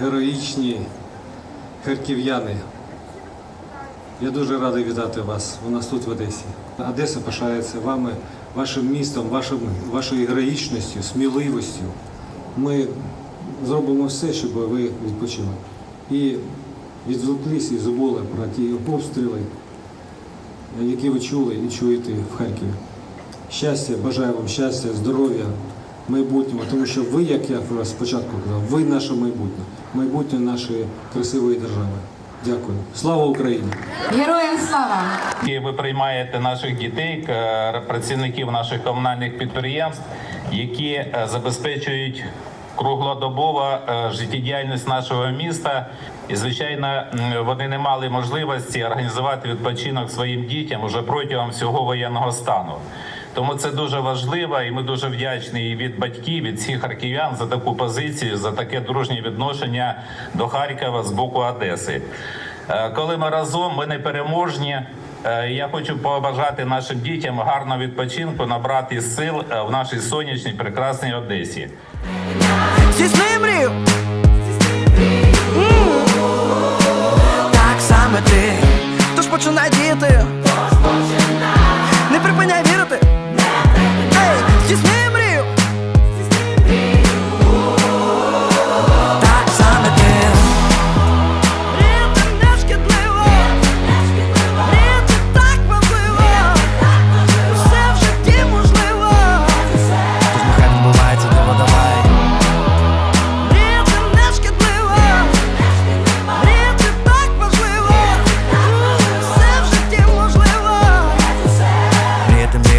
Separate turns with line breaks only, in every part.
героїчні харків'яни. Я дуже радий вітати вас у нас тут в Одесі. Одеса пишається вами, вашим містом, вашим, вашою героїчністю, сміливістю. Ми зробимо все, щоб ви відпочили. І відвлеклися і забули про ті обстріли, які ви чули і чуєте в Харкові. Щастя, бажаю вам щастя, здоров'я, майбутнього, тому що ви, як я раз спочатку казав, ви наше майбутнє, майбутнє нашої красивої держави. Дякую. Слава Україні!
Героям слава!
І ви приймаєте наших дітей, працівників наших комунальних підприємств, які е, забезпечують круглодобово е, життєдіяльність нашого міста. І звичайно, вони не мали можливості організувати відпочинок своїм дітям уже протягом всього воєнного стану. Тому це дуже важливо, і ми дуже вдячні і від батьків, від всіх харків'ян за таку позицію, за таке дружнє відношення до Харкова з боку Одеси. Е, Коли ми разом, ми не переможні. Е, Я хочу побажати нашим дітям гарного відпочинку, набрати сил е, в нашій сонячній прекрасній Одесі.
Здійсни мрію Так саме ти Тож починай діяти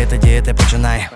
Мріяти, діяти, починай